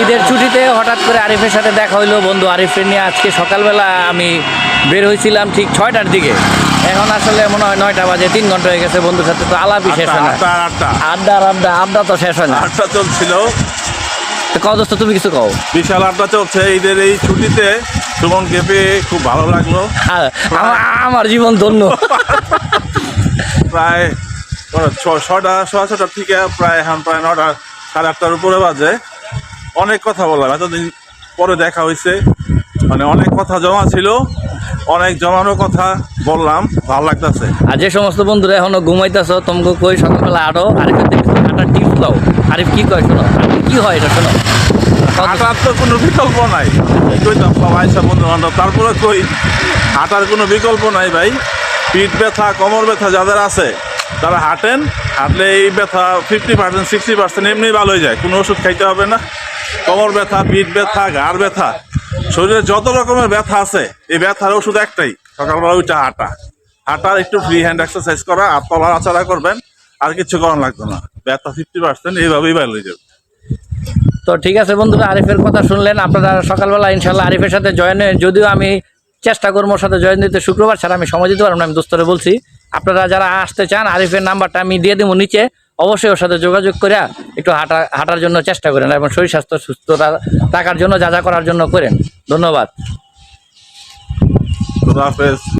ঈদের ছুটিতে হঠাৎ করে আরিফের সাথে দেখা হইল। বন্ধু আরিফের নিয়ে আজকে সকালবেলা আমি বের হয়েছিলাম ঠিক ছয়টার দিকে। এখন আসলে মনে হয় নয়টা বাজে তিন ঘণ্টা হয়ে গেছে বন্ধুর সাথে তো আলাপই শেষ হয় না। আড্ডা আড্ডা আড্ডা তো শেষ হয় না। আটটা চলছিল। কও দোস্ত তুমি কিছু কও? বিশাল আড্ডা চলছে ঈদের এই ছুটিতে। সুমনকে গেপে খুব ভালো লাগল। আমার জীবন ধন্য। প্রায় ছটা সোয়া ছটার থেকে প্রায় এখন প্রায় নটা সাড়ে আটটার উপরে বাজে। অনেক কথা বললাম। এতদিন পরে দেখা হয়েছে। মানে অনেক কথা জমা ছিল। অনেক জমানো কথা বললাম। ভালো লাগতেছে। আর যে সমস্ত বন্ধুরা এখনও ঘুমাইতেছ তোমাকে কই সকালবেলা আরও আরিফের থেকে হাঁটার টিপস দাও। আরিফ কি কয় শোনো? কি হয় এটা শোনো। হাঁটার তো কোনো বিকল্প নাই। কইতাম সব বন্ধু বান্ধব তারপরে কই হাঁটার কোনো বিকল্প নাই ভাই। পিঠ ব্যথা কোমর ব্যথা যাদের আছে তারা হাঁটেন। হাঁটলে এই ব্যথা ফিফটি পার্সেন্ট সিক্সটি পার্সেন্ট এমনি ভালো হয়ে যায়। কোনো ওষুধ খাইতে হবে না। কোমর ব্যথা, পিঠ ব্যথা, ঘাড় ব্যথা। শরীরে যত রকমের ব্যথা আছে, এই ব্যথার ওষুধ একটাই, সকালবেলা ওইটা হাঁটা। হাঁটার একটু ফ্রি হ্যান্ড এক্সারসাইজ করা আর তলাড়াচাড়া করবেন, আর কিছু করার লাগতো না। ব্যথা ফিফটি পার্সেন্ট এইভাবেই হয়ে যাবে। তো ঠিক আছে বন্ধুরা, আরিফের কথা শুনলেন। আপনারা সকালবেলা ইনশাল্লাহ আরিফের সাথে জয়েন যদিও আমি চেষ্টা করব সাথে জয়েন দিতে। শুক্রবার ছাড়া আমি সময় দিতে পারব না, আমি দোস্তরে বলছি। আপনারা যারা আসতে চান, আরিফের নাম্বারটা আমি দিয়ে দেবো নিচে। অবশ্যই ওর সাথে যোগাযোগ করে একটু হাঁটা, হাঁটার জন্য চেষ্টা করেন এবং শরীর স্বাস্থ্য সুস্থতা থাকার জন্য যা যা করার জন্য করেন। ধন্যবাদ।